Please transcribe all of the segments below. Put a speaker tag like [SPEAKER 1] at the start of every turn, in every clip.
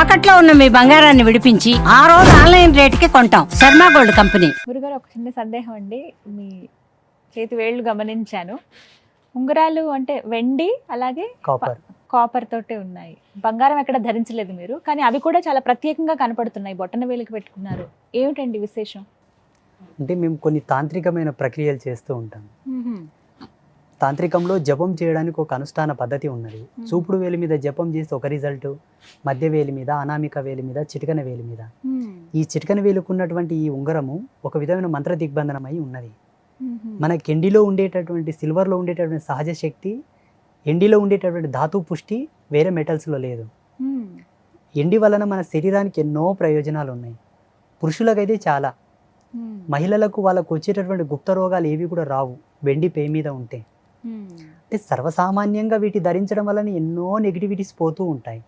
[SPEAKER 1] తాకట్లో ఉన్న మీ బంగారాన్ని విడిపించి ఆ రోజు ఆన్లైన్ రేటుకి కొంటాం. Sharma gold company.
[SPEAKER 2] గురుగారు ఒక చిన్న సందేహం అండి. మీ చేతి వేళ్ళు గమనించాను. ఉంగరాలు అంటే వెండి అలాగే
[SPEAKER 3] కాపర్
[SPEAKER 2] కాపర్ తోటే ఉన్నాయి. బంగారం ఎక్కడ ధరించలేదు మీరు కానీ అవి కూడా చాలా ప్రత్యేకంగా కనపడుతున్నాయి. బొట్టన వేలికి పెట్టుకున్నారు. ఏమిటండి విశేషం?
[SPEAKER 3] అంటే మేము కొన్ని తాంత్రికమైన ప్రక్రియలు చేస్తూ ఉంటాం. తాంత్రికంలో జపం చేయడానికి ఒక అనుష్ఠాన పద్ధతి ఉన్నది. చూపుడు వేలి మీద జపం చేస్తే ఒక రిజల్ట్ మధ్య వేలి మీద అనామిక వేలి మీద చిటికన వేలి మీద. ఈ చిటికన వేలుకు ఉన్నటువంటి ఈ ఉంగరము ఒక విధమైన మంత్ర దిగ్బంధనమై ఉన్నది. మన కెండిలో ఉండేటటువంటి సిల్వర్లో ఉండేటటువంటి సహజ శక్తి ఎండిలో ఉండేటటువంటి ధాతు పుష్టి వేరే మెటల్స్లో లేదు. ఎండి వలన మన శరీరానికి ఎన్నో ప్రయోజనాలు ఉన్నాయి. పురుషులకైతే చాలా. మహిళలకు వాళ్ళకు వచ్చేటటువంటి గుప్త రోగాలు ఏవి కూడా రావు. వెండి పే మీద ఉంటే. అంటే సర్వసామాన్యంగా వీటి ధరించడం వలన ఎన్నో నెగిటివిటీస్ పోతూ ఉంటాయి.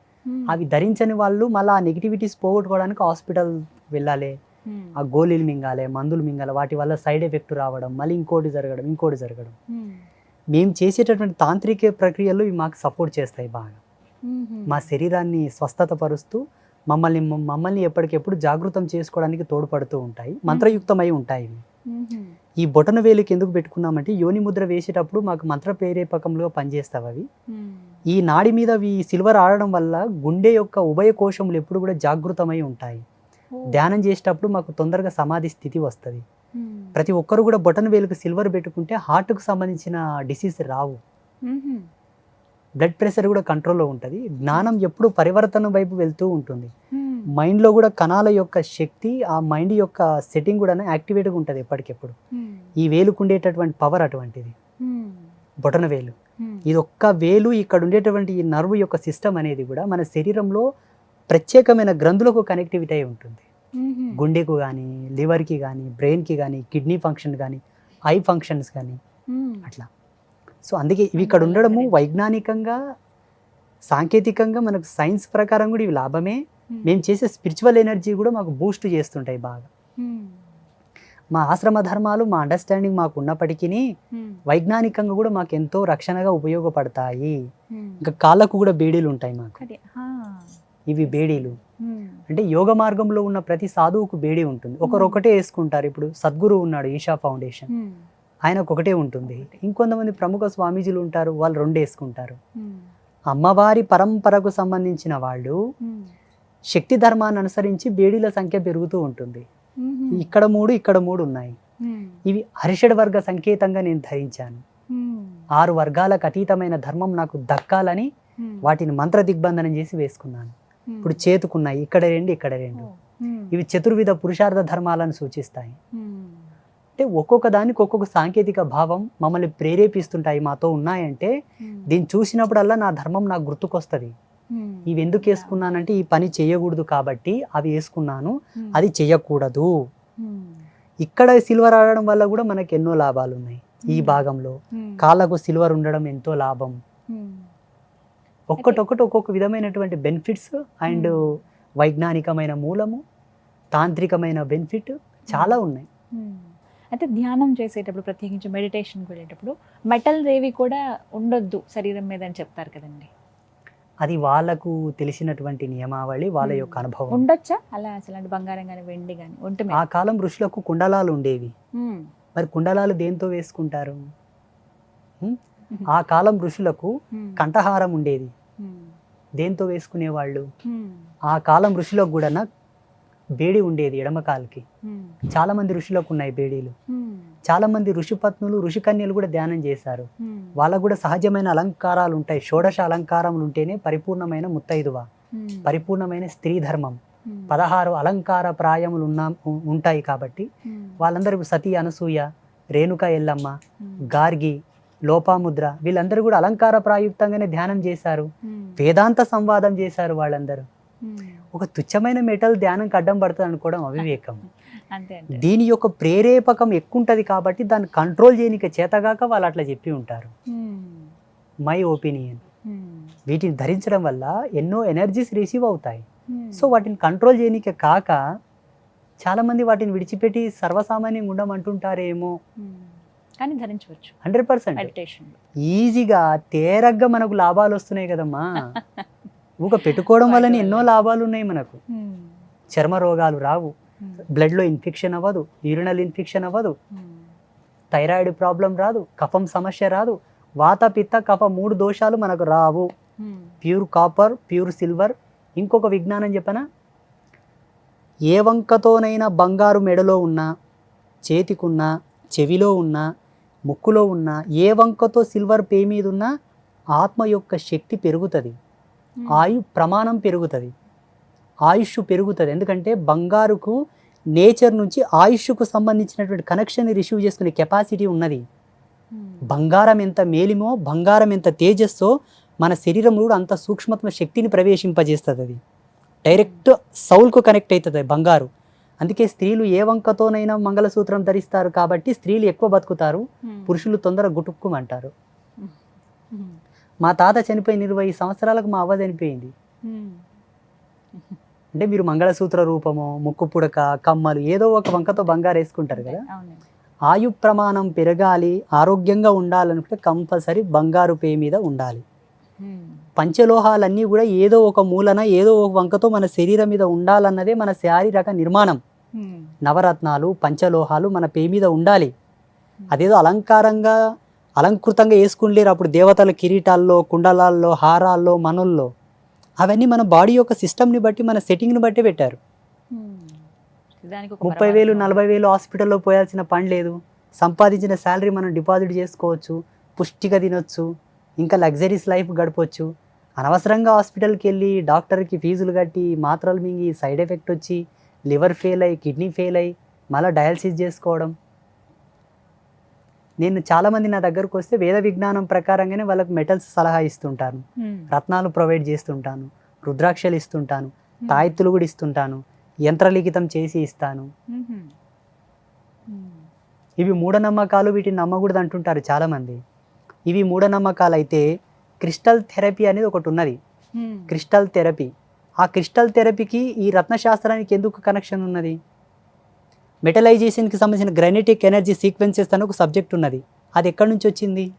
[SPEAKER 3] అవి ధరించని వాళ్ళు మళ్ళీ ఆ నెగిటివిటీస్ పోగొట్టుకోవడానికి హాస్పిటల్ వెళ్ళాలి ఆ గోళీలు మింగాలి మందులు మింగాలి వాటి వల్ల సైడ్ ఎఫెక్ట్ రావడం మళ్ళీ ఇంకోటి జరగడం ఇంకోటి జరగడం. మేము చేసేటటువంటి తాంత్రిక ప్రక్రియలు ఇవి మాకు సపోర్ట్ చేస్తాయి బాగా. మా శరీరాన్ని స్వస్థత పరుస్తూ మమ్మల్ని మమ్మల్ని ఎప్పటికెప్పుడు జాగృతం చేసుకోవడానికి తోడ్పడుతూ ఉంటాయి మంత్రయుక్తమై ఉంటాయి ఈ బొటన వేలికి ఎందుకు పెట్టుకున్నామంటే యోని ముద్ర వేసేటప్పుడు మాకు మంత్ర ప్రేరేపకంలో పనిచేస్తావు అవి. ఈ నాడి మీద ఈ సిల్వర్ ఆడడం వల్ల గుండె యొక్క ఉభయ కోశములు ఎప్పుడు కూడా జాగృతమై ఉంటాయి. ధ్యానం చేసేటప్పుడు మాకు తొందరగా సమాధి స్థితి వస్తుంది. ప్రతి ఒక్కరు కూడా బొటన వేలుకు సిల్వర్ పెట్టుకుంటే హార్ట్కు సంబంధించిన డిసీజ్ రావు. బ్లడ్ ప్రెషర్ కూడా కంట్రోల్లో ఉంటుంది. జ్ఞానం ఎప్పుడు పరివర్తన వైపు వెళ్తూ ఉంటుంది. మైండ్లో కూడా కణాల యొక్క శక్తి ఆ మైండ్ యొక్క సెట్టింగ్ కూడా యాక్టివేట్గా ఉంటుంది ఎప్పటికెప్పుడు. ఈ వేలుకు ఉండేటటువంటి పవర్ అటువంటిది. బొటన వేలు. ఇది ఒక్క వేలు ఇక్కడ ఉండేటువంటి ఈ నర్వ్ యొక్క సిస్టమ్ అనేది కూడా మన శరీరంలో ప్రత్యేకమైన గ్రంథులకు కనెక్టివిటీ అయి ఉంటుంది. గుండెకు కానీ లివర్కి కానీ బ్రెయిన్కి కానీ కిడ్నీ ఫంక్షన్ కానీ ఐ ఫంక్షన్స్ కానీ అట్లా. సో అందుకే ఇవి ఇక్కడ ఉండడము వైజ్ఞానికంగా సాంకేతికంగా మనకు సైన్స్ ప్రకారం కూడా ఇవి లాభమే. మేము చేసే స్పిరిచువల్ ఎనర్జీ కూడా మాకు బూస్ట్ చేస్తుంటాయి బాగా. మా ఆశ్రమ ధర్మాలు మా అండర్స్టాండింగ్ మాకు ఉన్నప్పటికీ వైజ్ఞానికంగా కూడా మాకు ఎంతో రక్షణగా ఉపయోగపడతాయి. ఇంకా కాళ్ళకు కూడా బేడీలు ఉంటాయి మాకు. ఇవి బేడీలు. అంటే యోగ మార్గంలో ఉన్న ప్రతి సాధువుకు బేడీ ఉంటుంది. ఒకరు ఒకటే వేసుకుంటారు. ఇప్పుడు సద్గురు ఉన్నాడు ఈషా ఫౌండేషన్. ఆయనకు ఒకటే ఉంటుంది. ఇంకొంతమంది ప్రముఖ స్వామీజీలు ఉంటారు వాళ్ళు రెండు వేసుకుంటారు. అమ్మవారి పరంపరకు సంబంధించిన వాళ్ళు శక్తి ధర్మాన్ని అనుసరించి బేడీల సంఖ్య పెరుగుతూ ఉంటుంది. ఇక్కడ మూడు ఇక్కడ మూడు ఉన్నాయి. ఇవి హరిషడ్ వర్గ సంకేతంగా నేను ధరించాను. ఆరు వర్గాలకు అతీతమైన ధర్మం నాకు దక్కాలని వాటిని మంత్ర దిగ్బంధనం చేసి వేసుకున్నాను. ఇప్పుడు చేతుకున్నాయి. ఇక్కడ రెండు ఇక్కడ రెండు. ఇవి చతుర్విధ పురుషార్థ ధర్మాలను సూచిస్తాయి. అంటే ఒక్కొక్క దానికి ఒక్కొక్క సాంకేతిక భావం మమ్మల్ని ప్రేరేపిస్తుంటాయి మాతో ఉన్నాయంటే దీన్ని చూసినప్పుడల్లా నా ధర్మం నాకు గుర్తుకొస్తుంది. ఇవి ఎందుకు వేసుకున్నానంటే ఈ పని చేయకూడదు కాబట్టి అవి వేసుకున్నాను. అది చేయకూడదు. ఇక్కడ సిల్వర్ ఆడడం వల్ల కూడా మనకి ఎన్నో లాభాలు ఉన్నాయి ఈ భాగంలో. కాళ్ళకు సిల్వర్ ఉండడం ఎంతో లాభం. ఒక్కటొక్కటి ఒక్కొక్క విధమైనటువంటి బెనిఫిట్స్ అండ్ వైజ్ఞానికమైన మూలము తాంత్రికమైన బెనిఫిట్ చాలా ఉన్నాయి.
[SPEAKER 2] అయితే ధ్యానం చేసేటప్పుడు ప్రత్యేకించి మెడిటేషన్కి వెళ్ళేటప్పుడు మెటల్ ఏవి కూడా ఉండొద్దు శరీరం మీద అని చెప్తారు కదండి.
[SPEAKER 3] అది వాళ్ళకు తెలిసినటువంటి నియమావళి వాళ్ళ యొక్క అనుభవం
[SPEAKER 2] ఉండొచ్చా అలా అసలు బంగారం కానీ వెండి కానీ ఒంటి మీద
[SPEAKER 3] ఆ కాలం ఋషులకు కుండలాలు ఉండేవి. మరి కుండలాలు దేంతో వేసుకుంటారు? ఆ కాలం ఋషులకు. కంఠహారం ఉండేది. దేంతో వేసుకునేవాళ్ళు. ఆ కాలం ఋషులకు కూడా బేడి ఉండేది ఎడమ కాలుకి
[SPEAKER 2] మ్మ్.
[SPEAKER 3] చాలా మంది ఋషులకు ఉన్నాయి బేడీలు
[SPEAKER 2] మ్మ్.
[SPEAKER 3] చాలా మంది ఋషిపత్నులు ఋషికన్యలు కూడా ధ్యానం చేశారు. వాళ్ళకు కూడా సహజమైన అలంకారాలు ఉంటాయి షోడశ అలంకారములు ఉంటేనే పరిపూర్ణమైన ముత్తైదువ. పరిపూర్ణమైన స్త్రీ ధర్మం. పదహారు అలంకార ప్రాయములు ఉన్న ఉంటాయి కాబట్టి. వాళ్ళందరూ సతీ అనసూయ రేణుక ఎల్లమ్మ
[SPEAKER 2] మ్మ్.
[SPEAKER 3] గార్గి లోపాముద్ర వీళ్ళందరూ కూడా అలంకార ప్రాయుక్తంగానే ధ్యానం చేశారు. వేదాంత సంవాదం చేశారు వాళ్ళందరూ. ఒక తుచ్చమైన మెటల్ ధ్యానంకి అడ్డం పడుతుంది అనుకోవడం అవివేకం దీని యొక్క ప్రేరేపకం ఎక్కువ ఉంటుంది కాబట్టి దాన్ని కంట్రోల్ చేయనిక చేతగాక వాళ్ళు అట్లా చెప్పి ఉంటారు. My opinion. వీటిని ధరించడం వల్ల ఎన్నో ఎనర్జీస్ రిసీవ్ అవుతాయి. సో వాటిని కంట్రోల్ చేయనిక కాక చాలామంది వాటిని విడిచిపెట్టి సర్వసామాన్యంగా ఉండమంటుంటారేమో.
[SPEAKER 2] కానీ ధరించవచ్చు.
[SPEAKER 3] Hundred percent. ఈజీగా తేరగ్గా మనకు లాభాలు వస్తున్నాయి కదమ్మా. ఊక పెట్టుకోవడం వల్లనే ఎన్నో లాభాలు ఉన్నాయి మనకు.
[SPEAKER 2] ఉమ్,
[SPEAKER 3] చర్మ రోగాలు రావు. బ్లడ్లో ఇన్ఫెక్షన్ అవ్వదు. యూరినల్ ఇన్ఫెక్షన్ అవ్వదు. థైరాయిడ్ ప్రాబ్లం రాదు. కఫం సమస్య రాదు. వాత పిత్త కఫ మూడు దోషాలు మనకు రావు. ప్యూర్ కాపర్ ప్యూర్ సిల్వర్ ఇంకొక విజ్ఞానం చెప్పనా? ఏ వంకతోనైనా బంగారు మెడలో ఉన్నా చేతికున్నా చెవిలో ఉన్నా ముక్కులో ఉన్నా ఏ వంకతో సిల్వర్ పే మీద ఉన్నా ఆత్మ యొక్క శక్తి పెరుగుతుంది. ఆయు ప్రమాణం పెరుగుతుంది. ఆయుష్ పెరుగుతుంది. ఎందుకంటే బంగారుకు నేచర్ నుంచి ఆయుష్కు సంబంధించినటువంటి కనెక్షన్ రిసీవ్ చేసుకునే కెపాసిటీ ఉన్నది. బంగారం ఎంత మేలిమో బంగారం ఎంత తేజస్సో మన శరీరంలో కూడా అంత సూక్ష్మత్మ శక్తిని ప్రవేశింపజేస్తుంది అది డైరెక్ట్ సౌల్కు కనెక్ట్ అవుతుంది బంగారు. అందుకే స్త్రీలు ఏ వంకతోనైనా మంగళసూత్రం ధరిస్తారు కాబట్టి స్త్రీలు ఎక్కువ బతుకుతారు. పురుషులు తొందర గుటుక్కుమంటారు మా తాత చనిపోయిన ఇరవై సంవత్సరాలకు మా అవ్వ చనిపోయింది. అంటే మీరు మంగళసూత్ర రూపము ముక్కు పుడక కమ్మలు ఏదో ఒక వంకతో బంగారు వేసుకుంటారు కదా? ఆయు ప్రమాణం పెరగాలి ఆరోగ్యంగా ఉండాలనుకుంటే కంపల్సరీ బంగారు పే మీద ఉండాలి. పంచలోహాలన్నీ కూడా ఏదో ఒక మూలన ఏదో ఒక వంకతో మన శరీరం మీద ఉండాలన్నదే మన శారీరక నిర్మాణం. నవరత్నాలు పంచలోహాలు మన పే మీద ఉండాలి. అదేదో అలంకారంగా అలంకృతంగా వేసుకుంటలేరు అప్పుడు దేవతల కిరీటాల్లో కుండలాల్లో హారాల్లో మనుల్లో అవన్నీ మన బాడీ యొక్క సిస్టమ్ని బట్టి మన సెట్టింగ్ని బట్టి పెట్టారు. ముప్పై వేలు. నలభై వేలు హాస్పిటల్లో పోయాల్సిన పని లేదు. సంపాదించిన శాలరీ మనం డిపాజిట్ చేసుకోవచ్చు పుష్టిగా తినొచ్చు ఇంకా లగ్జరీస్ లైఫ్ గడపవచ్చు అనవసరంగా హాస్పిటల్కి వెళ్ళి డాక్టర్కి ఫీజులు కట్టి మాత్రలు మింగి సైడ్ ఎఫెక్ట్ వచ్చి లివర్ ఫెయిల్ అయ్యి కిడ్నీ ఫెయిల్ అయ్యి మళ్ళీ డయాలసిస్ చేసుకోవడం. నేను చాలామంది నా దగ్గరకు వస్తే వేద విజ్ఞానం ప్రకారంగానే వాళ్ళకి మెటల్స్ సలహా ఇస్తుంటాను. రత్నాలు ప్రొవైడ్ చేస్తుంటాను. రుద్రాక్షలు ఇస్తుంటాను. తాయెత్తులు కూడా ఇస్తుంటాను. యంత్రలిఖితం చేసి ఇస్తాను. ఇవి మూఢనమ్మకాలు వీటిని నమ్మకూడదు అంటుంటారు చాలామంది. ఇవి మూఢనమ్మకాలు అయితే క్రిస్టల్ థెరపీ అనేది ఒకటి ఉన్నది. Crystal therapy. ఆ క్రిస్టల్ థెరపీకి ఈ రత్నశాస్త్రానికి ఎందుకు కనెక్షన్ ఉన్నది? మెటలైజేషన్కి సంబంధించిన గ్రానైటిక్ ఎనర్జీ సీక్వెన్సెస్ అని ఒక సబ్జెక్ట్ ఉన్నది. అది ఎక్కడి నుంచి వచ్చింది?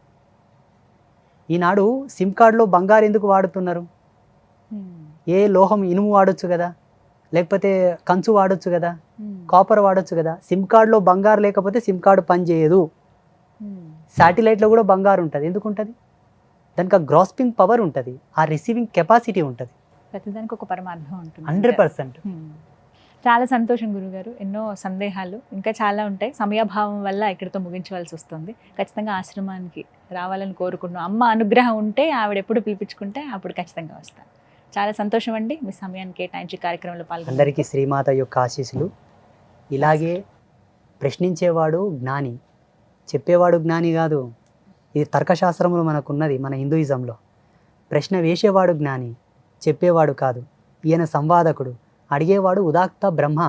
[SPEAKER 3] ఈనాడు సిమ్ కార్డులో బంగారు ఎందుకు వాడుతున్నారు? ఏ లోహం ఇనుము వాడొచ్చు కదా? లేకపోతే కంచు వాడొచ్చు కదా?
[SPEAKER 2] ఉమ్,
[SPEAKER 3] కాపర్ వాడొచ్చు కదా? సిమ్ కార్డులో బంగారు లేకపోతే సిమ్ కార్డు పనిచేయదు శాటిలైట్లో కూడా బంగారు ఉంటుంది. ఎందుకు ఉంటుంది దానికి ఆ గ్రాస్పింగ్ పవర్ ఉంటుంది. ఆ రిసీవింగ్ కెపాసిటీ ఉంటుంది.
[SPEAKER 2] ప్రతిదానికి ఒక పరమార్థం ఉంటుంది.
[SPEAKER 3] Hundred percent.
[SPEAKER 2] ఉమ్. చాలా సంతోషం గురుగారు. ఎన్నో సందేహాలు. ఇంకా చాలా ఉంటాయి. సమయాభావం వల్ల ఇక్కడితో ముగించవలసి వస్తుంది. ఖచ్చితంగా ఆశ్రమానికి రావాలని కోరుకున్నాం అమ్మ అనుగ్రహం ఉంటే ఆవిడ ఎప్పుడు పిలిపించుకుంటే అప్పుడు ఖచ్చితంగా వస్తాను. చాలా సంతోషం అండి. మీ సమయాన్ని కేటాయించి కార్యక్రమంలో పాల్గొన్నారు
[SPEAKER 3] అందరికీ శ్రీమాత యొక్క ఆశీస్సులు. ఇలాగే ప్రశ్నించేవాడు జ్ఞాని. చెప్పేవాడు జ్ఞాని కాదు. ఇది తర్కశాస్త్రంలో మనకున్నది మన హిందూయిజంలో. ప్రశ్న వేసేవాడు జ్ఞాని చెప్పేవాడు కాదు. ఈయన సంవాదకుడు. అడిగేవాడు ఉదాక్త బ్రహ్మ.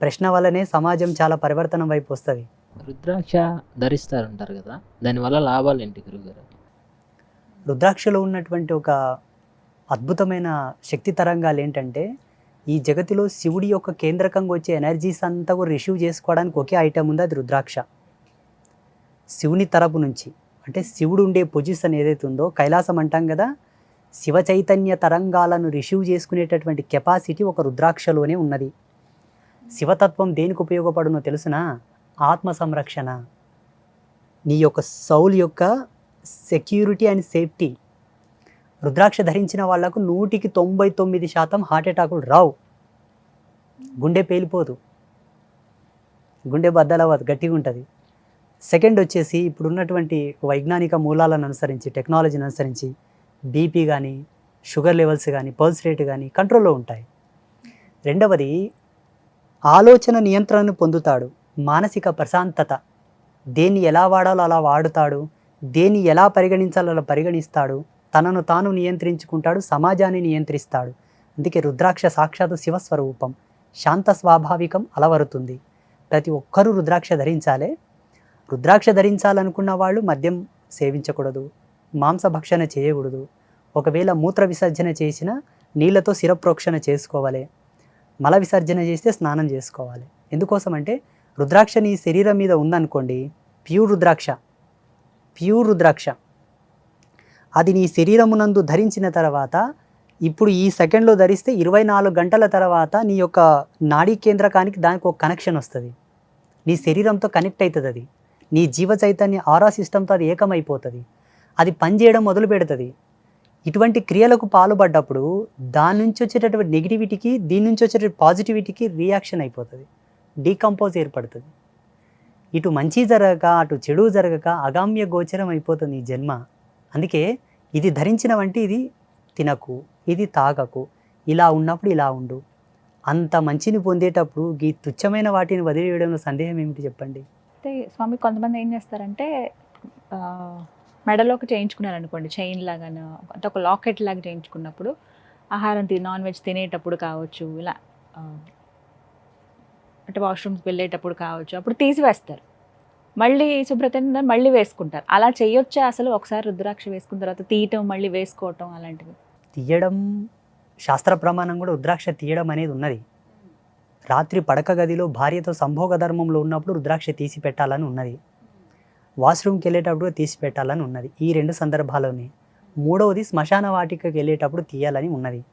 [SPEAKER 3] ప్రశ్న వల్లనే సమాజం చాలా పరివర్తనం వైపు వస్తుంది.
[SPEAKER 4] రుద్రాక్ష ధరిస్తారంటారు కదా దానివల్ల లాభాలు ఏంటి గురుగారు?
[SPEAKER 3] రుద్రాక్షలో ఉన్నటువంటి ఒక అద్భుతమైన శక్తి తరంగాలు ఏంటంటే ఈ జగతిలో శివుడి యొక్క కేంద్రకంగా వచ్చే ఎనర్జీస్ అంతా కూడా రిసీవ్ చేసుకోవడానికి ఒకే ఐటమ్ ఉంది అది రుద్రాక్ష. శివుని తరపు నుంచి అంటే శివుడు ఉండే పొజిషన్ ఏదైతే ఉందో కైలాసం అంటాం కదా శివ చైతన్య తరంగాలను రిసీవ్ చేసుకునేటటువంటి కెపాసిటీ ఒక రుద్రాక్షలోనే ఉన్నది. శివతత్వం దేనికి ఉపయోగపడునో తెలుసునా? ఆత్మ సంరక్షణ. నీ యొక్క సౌల్ యొక్క సెక్యూరిటీ అండ్ సేఫ్టీ. రుద్రాక్ష ధరించిన వాళ్ళకు నూటికి తొంభై తొమ్మిది శాతం హార్ట్ అటాకులు రావు. గుండె పేలిపోదు. గుండె బద్దలవ్వదు గట్టిగా ఉంటుంది. సెకండ్ వచ్చేసి ఇప్పుడున్నటువంటి వైజ్ఞానిక మూలాలను అనుసరించి టెక్నాలజీని అనుసరించి బీపీ కానీ షుగర్ లెవెల్స్ కానీ పల్స్ రేట్ కానీ కంట్రోల్లో ఉంటాయి. రెండవది ఆలోచన నియంత్రణను పొందుతాడు. మానసిక ప్రశాంతత. దేన్ని ఎలా వాడాలో అలా వాడుతాడు. దేన్ని ఎలా పరిగణించాలో అలా పరిగణిస్తాడు. తనను తాను నియంత్రించుకుంటాడు సమాజాన్ని నియంత్రిస్తాడు. అందుకే రుద్రాక్ష సాక్షాత్ శివస్వరూపం. శాంత స్వాభావికం అలవరుతుంది. ప్రతి ఒక్కరూ రుద్రాక్ష ధరించాలే. రుద్రాక్ష ధరించాలనుకున్న వాళ్ళు మద్యం సేవించకూడదు. మాంసభక్షణ చేయకూడదు. ఒకవేళ మూత్ర విసర్జన చేసిన నీళ్ళతో శిరప్రోక్షణ చేసుకోవాలి. మల విసర్జన చేస్తే స్నానం చేసుకోవాలి. ఎందుకోసం అంటే రుద్రాక్ష నీ శరీరం మీద ఉందనుకోండి ప్యూర్ రుద్రాక్ష ప్యూర్ రుద్రాక్ష. అది నీ శరీరమునందు ధరించిన తర్వాత ఇప్పుడు ఈ సెకండ్లో ధరిస్తే ఇరవై నాలుగు గంటల తర్వాత నీ యొక్క నాడీ కేంద్రకానికి దానికి ఒక కనెక్షన్ వస్తుంది. నీ శరీరంతో కనెక్ట్ అవుతుంది అది నీ జీవ చైతన్య ఆరా సిస్టంతో అది ఏకమైపోతుంది. అది పనిచేయడం మొదలు పెడుతుంది. ఇటువంటి క్రియలకు పాల్పడ్డప్పుడు దాని నుంచి వచ్చేటటువంటి నెగిటివిటీకి దీని నుంచి వచ్చేటటువంటి పాజిటివిటీకి రియాక్షన్ అయిపోతుంది. డీకంపోజ్ ఏర్పడుతుంది. ఇటు మంచి జరగక అటు చెడు జరగక అగామ్య గోచరం అయిపోతుంది ఈ జన్మ. అందుకే ఇది ధరించిన వంటి ఇది తినకు ఇది తాగకు ఇలా ఉన్నప్పుడు ఇలా ఉండు. అంత మంచిని పొందేటప్పుడు ఈ తుచ్చమైన వాటిని వదిలివేయడంలో సందేహం ఏమిటి చెప్పండి?
[SPEAKER 2] అంటే స్వామి కొంతమంది ఏం చేస్తారంటే ఆ, చేయించుకున్నారు చేయించుకున్నారనుకోండి చైన్ లాగాను అంటే ఒక లాకెట్ లాగా చేయించుకున్నప్పుడు ఆహారం తిని నాన్ వెజ్ తినేటప్పుడు కావచ్చు ఇలా అంటే వాష్రూమ్స్ వెళ్ళేటప్పుడు కావచ్చు అప్పుడు తీసివేస్తారు. మళ్ళీ శుభ్రత మళ్ళీ వేసుకుంటారు. అలా చేయొచ్చా అసలు? ఒకసారి రుద్రాక్ష వేసుకున్న తర్వాత తీయటం మళ్ళీ వేసుకోవటం అలాంటివి?
[SPEAKER 3] తీయడం శాస్త్ర ప్రమాణం కూడా రుద్రాక్ష తీయడం అనేది ఉన్నది. రాత్రి పడక గదిలో భార్యతో సంభోగ ధర్మంలో ఉన్నప్పుడు రుద్రాక్ష తీసి పెట్టాలని ఉన్నది. వాష్రూమ్కి వెళ్ళేటప్పుడు తీసి పెట్టాలని ఉన్నది. ఈ రెండు సందర్భాల్లోనే. మూడవది శ్మశాన వాటికకి వెళ్ళేటప్పుడు తీయాలని ఉన్నది.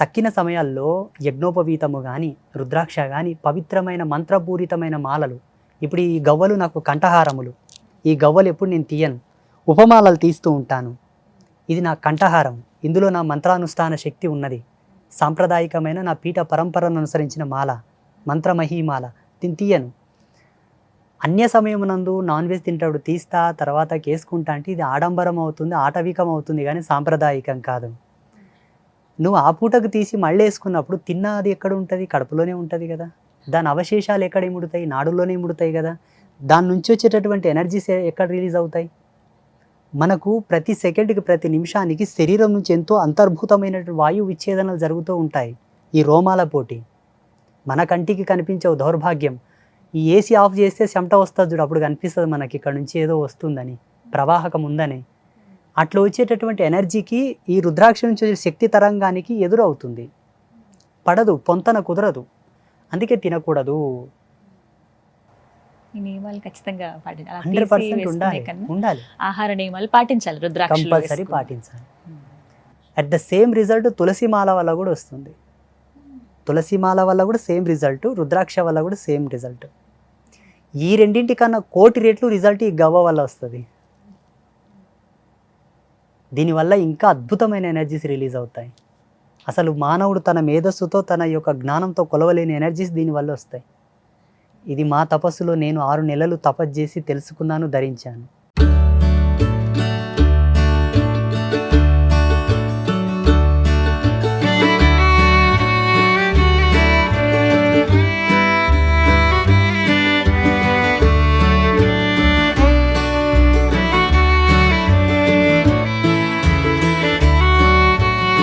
[SPEAKER 3] తక్కిన సమయాల్లో యజ్ఞోపవీతము కానీ రుద్రాక్ష కానీ పవిత్రమైన మంత్రపూరితమైన మాలలు. ఇప్పుడు ఈ గవ్వలు నాకు కంఠహారములు. ఈ గవ్వలు ఎప్పుడు నేను తీయను. ఉపమాలలు తీస్తూ ఉంటాను. ఇది నా కంఠహారం. ఇందులో నా మంత్రానుష్ఠాన శక్తి ఉన్నది. సాంప్రదాయకమైన నా పీఠ పరంపరను అనుసరించిన మాల. మంత్రమహీమాల. దీన్ని తీయను. అన్య సమయమునందు నాన్ వెజ్ తింటాడు తీస్తా తర్వాత కేసుకుంటా అంటే ఇది ఆడంబరం అవుతుంది ఆటవికం అవుతుంది కానీ సాంప్రదాయకం కాదు. నువ్వు ఆ పూటకు తీసి మళ్ళీ వేసుకున్నప్పుడు తిన్నది ఎక్కడ ఉంటుంది? కడుపులోనే ఉంటుంది కదా. దాని అవశేషాలు ఎక్కడ ఇముడుతాయి? నాడుల్లోనే ఇముడుతాయి కదా. దాని నుంచి వచ్చేటటువంటి ఎనర్జీస్ ఎక్కడ రిలీజ్ అవుతాయి? మనకు ప్రతి సెకండ్కి ప్రతి నిమిషానికి శరీరం నుంచి ఎంతో అంతర్భూతమైనటువంటి వాయు విచ్ఛేదనలు జరుగుతూ ఉంటాయి. ఈ రోమాల పోటీ. మన కంటికి కనిపించే దౌర్భాగ్యం. ఈ ఏసీ ఆఫ్ చేస్తే చెమట వస్తుంది చూడు అప్పుడు కనిపిస్తుంది మనకి. ఇక్కడ నుంచి ఏదో వస్తుందని ప్రవాహకం ఉందని. అట్లా వచ్చేటటువంటి ఎనర్జీకి ఈ రుద్రాక్ష నుంచి వచ్చే శక్తి తరంగానికి ఎదురవుతుంది. పడదు పొంతన కుదరదు. అందుకే తినకూడదు.
[SPEAKER 2] ఈ నియమాలు ఖచ్చితంగా పాటించాలి
[SPEAKER 3] ఉండాలి.
[SPEAKER 2] ఆహార నియమాలు పాటించాలి రుద్రాక్ష
[SPEAKER 3] కంపల్సరీ పాటించాలి. అట్ ద సేమ్ రిజల్ట్ తులసి మాల వల్ల కూడా వస్తుంది. తులసిమాల వల్ల కూడా సేమ్ రిజల్ట్ రుద్రాక్ష వల్ల కూడా సేమ్ రిజల్ట్. ఈ రెండింటి కన్నా కోటి రేట్లు రిజల్ట్ ఈ గవ్వ వల్ల వస్తుంది. దీనివల్ల ఇంకా అద్భుతమైన ఎనర్జీస్ రిలీజ్ అవుతాయి. అసలు మానవుడు తన మేధస్సుతో తన యొక్క జ్ఞానంతో కొలవలేని ఎనర్జీస్ దీనివల్ల వస్తాయి. ఇది మా తపస్సులో నేను ఆరు నెలలు తపస్సు చేసి తెలుసుకున్నాను ధరించాను.